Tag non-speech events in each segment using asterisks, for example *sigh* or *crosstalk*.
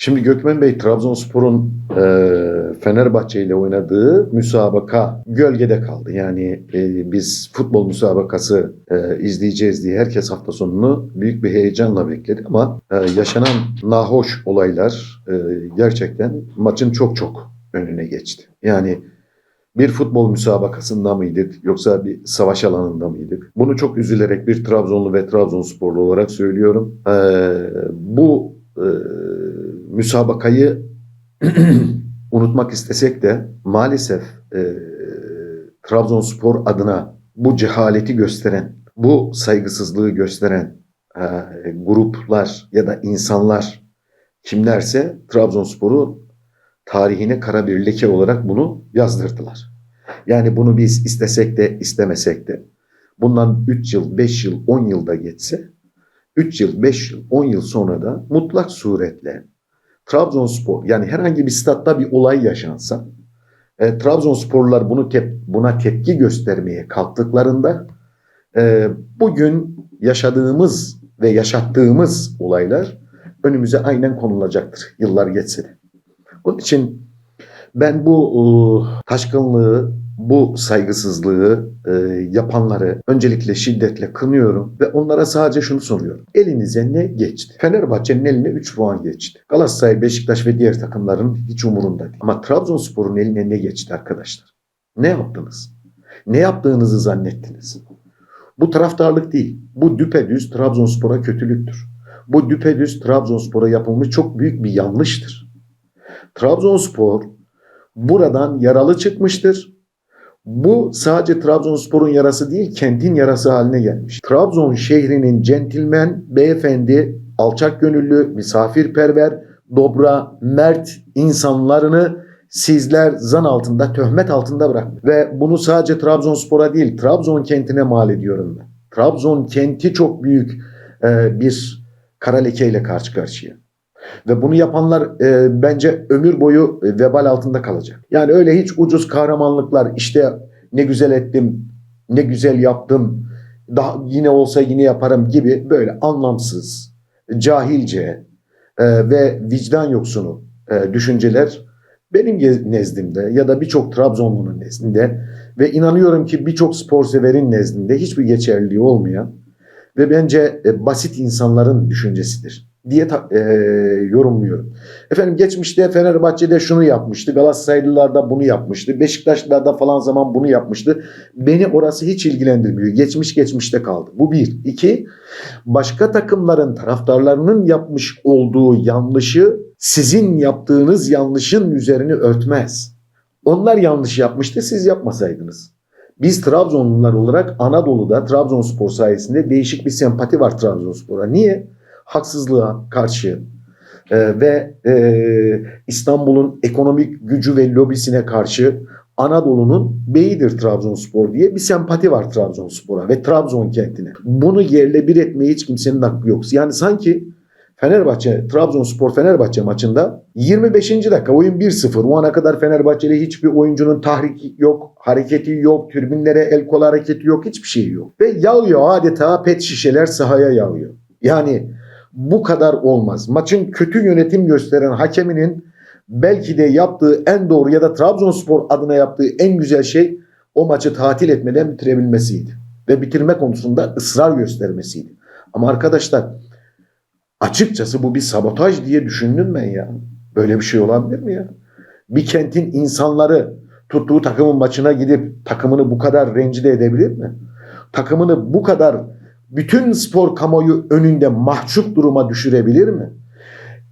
Şimdi Gökmen Bey Trabzonspor'un e, Fenerbahçe ile oynadığı müsabaka gölgede kaldı. Yani e, biz futbol müsabakası e, izleyeceğiz diye herkes hafta sonunu büyük bir heyecanla bekledi ama e, yaşanan nahoş olaylar e, gerçekten maçın çok çok önüne geçti. Yani bir futbol müsabakasında mıydık yoksa bir savaş alanında mıydık? Bunu çok üzülerek bir Trabzonlu ve Trabzonsporlu olarak söylüyorum. E, bu e, müsabakayı *clears throat* unutmak istesek de maalesef e, Trabzonspor adına bu cehaleti gösteren, bu saygısızlığı gösteren e, gruplar ya da insanlar kimlerse Trabzonspor'u tarihine kara bir leke olarak bunu yazdırdılar. Yani bunu biz istesek de istemesek de bundan 3 yıl, 5 yıl, 10 yılda geçse 3 yıl, 5 yıl, 10 yıl sonra da mutlak suretle Trabzonspor yani herhangi bir statta bir olay yaşansa e, Trabzonsporlular bunu tep buna tepki göstermeye kalktıklarında e, bugün yaşadığımız ve yaşattığımız olaylar önümüze aynen konulacaktır yıllar geçse de. Onun için ben bu e, taşkınlığı, bu saygısızlığı e, yapanları öncelikle şiddetle kınıyorum ve onlara sadece şunu soruyorum. Elinize ne geçti? Fenerbahçe'nin eline 3 puan geçti. Galatasaray, Beşiktaş ve diğer takımların hiç umurunda değil. Ama Trabzonspor'un eline ne geçti arkadaşlar? Ne yaptınız? Ne yaptığınızı zannettiniz? Bu taraftarlık değil. Bu düpedüz Trabzonspor'a kötülüktür. Bu düpedüz Trabzonspor'a yapılmış çok büyük bir yanlıştır. Trabzonspor buradan yaralı çıkmıştır. Bu sadece Trabzonspor'un yarası değil, kentin yarası haline gelmiş. Trabzon şehrinin centilmen, beyefendi, alçak gönüllü, misafirperver, dobra, mert insanlarını sizler zan altında, töhmet altında bırakmış. Ve bunu sadece Trabzonspor'a değil, Trabzon kentine mal ediyorum ben. Trabzon kenti çok büyük e, bir kara lekeyle karşı karşıya. Ve bunu yapanlar e, bence ömür boyu e, vebal altında kalacak. Yani öyle hiç ucuz kahramanlıklar işte ne güzel ettim, ne güzel yaptım, daha yine olsa yine yaparım gibi böyle anlamsız, cahilce e, ve vicdan yoksunu e, düşünceler benim nezdimde ya da birçok Trabzonlu'nun nezdinde ve inanıyorum ki birçok spor severin nezdinde hiçbir geçerliliği olmayan ve bence e, basit insanların düşüncesidir diye e, yorumluyorum. Efendim geçmişte Fenerbahçe'de şunu yapmıştı, Galatasaraylılar da bunu yapmıştı, Beşiktaşlılar da falan zaman bunu yapmıştı. Beni orası hiç ilgilendirmiyor. Geçmiş geçmişte kaldı. Bu bir. İki, başka takımların taraftarlarının yapmış olduğu yanlışı sizin yaptığınız yanlışın üzerini örtmez. Onlar yanlış yapmıştı, siz yapmasaydınız. Biz Trabzonlular olarak Anadolu'da Trabzonspor sayesinde değişik bir sempati var Trabzonspor'a. Niye? Haksızlığa karşı e, ve e, İstanbul'un ekonomik gücü ve lobisine karşı Anadolu'nun beyidir Trabzonspor diye bir sempati var Trabzonspor'a ve Trabzon kentine. Bunu yerle bir etmeye hiç kimsenin hakkı yok. Yani sanki Fenerbahçe, Trabzonspor Fenerbahçe maçında 25. dakika oyun 1-0. O ana kadar Fenerbahçe'de hiçbir oyuncunun tahriki yok, hareketi yok, tribünlere el kol hareketi yok, hiçbir şey yok. Ve yağıyor adeta pet şişeler sahaya yağıyor. Yani bu kadar olmaz. Maçın kötü yönetim gösteren hakeminin belki de yaptığı en doğru ya da Trabzonspor adına yaptığı en güzel şey o maçı tatil etmeden bitirebilmesiydi. Ve bitirme konusunda ısrar göstermesiydi. Ama arkadaşlar açıkçası bu bir sabotaj diye düşündüm ben ya. Böyle bir şey olabilir mi ya? Bir kentin insanları tuttuğu takımın maçına gidip takımını bu kadar rencide edebilir mi? Takımını bu kadar bütün spor kamuoyu önünde mahcup duruma düşürebilir mi?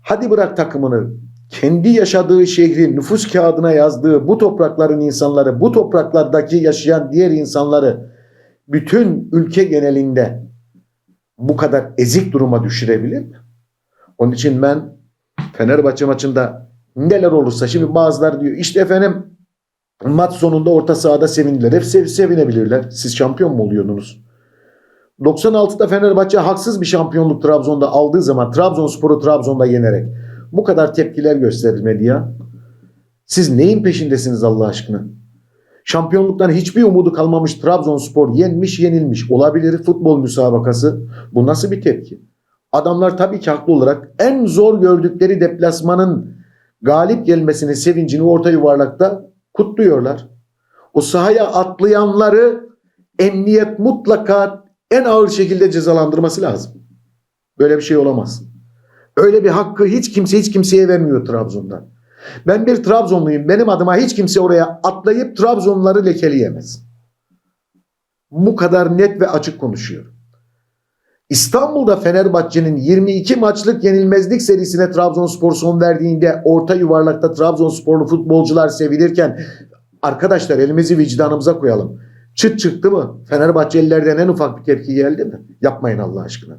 Hadi bırak takımını kendi yaşadığı şehri nüfus kağıdına yazdığı bu toprakların insanları, bu topraklardaki yaşayan diğer insanları bütün ülke genelinde bu kadar ezik duruma düşürebilir mi? Onun için ben Fenerbahçe maçında neler olursa şimdi bazılar diyor işte efendim maç sonunda orta sahada sevindiler. Hep sev- sevinebilirler. Siz şampiyon mu oluyordunuz? 96'da Fenerbahçe haksız bir şampiyonluk Trabzon'da aldığı zaman Trabzonspor'u Trabzon'da yenerek bu kadar tepkiler gösterilmedi ya. Siz neyin peşindesiniz Allah aşkına? Şampiyonluktan hiçbir umudu kalmamış Trabzonspor yenmiş yenilmiş. Olabilir futbol müsabakası. Bu nasıl bir tepki? Adamlar tabii ki haklı olarak en zor gördükleri deplasmanın galip gelmesini, sevincini orta yuvarlakta kutluyorlar. O sahaya atlayanları emniyet mutlaka en ağır şekilde cezalandırması lazım. Böyle bir şey olamaz. Öyle bir hakkı hiç kimse hiç kimseye vermiyor Trabzon'da. Ben bir Trabzonluyum. Benim adıma hiç kimse oraya atlayıp Trabzonları lekeleyemez. Bu kadar net ve açık konuşuyor. İstanbul'da Fenerbahçe'nin 22 maçlık yenilmezlik serisine Trabzonspor son verdiğinde orta yuvarlakta Trabzonsporlu futbolcular sevilirken arkadaşlar elimizi vicdanımıza koyalım. Çıt çıktı mı? Fenerbahçelilerden en ufak bir tepki geldi mi? Yapmayın Allah aşkına.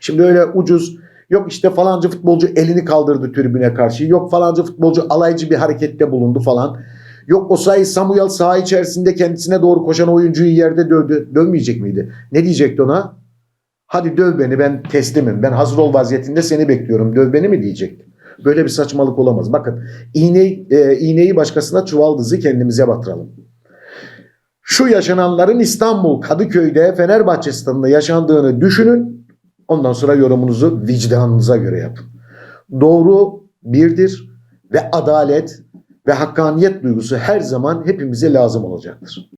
Şimdi öyle ucuz yok işte falanca futbolcu elini kaldırdı tribüne karşı. Yok falanca futbolcu alaycı bir harekette bulundu falan. Yok Osayi Samuel saha içerisinde kendisine doğru koşan oyuncuyu yerde dövdü. Dövmeyecek miydi? Ne diyecekti ona? Hadi döv beni ben teslimim. Ben hazır ol vaziyetinde seni bekliyorum. Döv beni mi diyecekti. Böyle bir saçmalık olamaz. Bakın iğne, e, iğneyi başkasına çuvaldızı kendimize batıralım. Şu yaşananların İstanbul Kadıköy'de Fenerbahçe stadında yaşandığını düşünün. Ondan sonra yorumunuzu vicdanınıza göre yapın. Doğru birdir ve adalet ve hakkaniyet duygusu her zaman hepimize lazım olacaktır.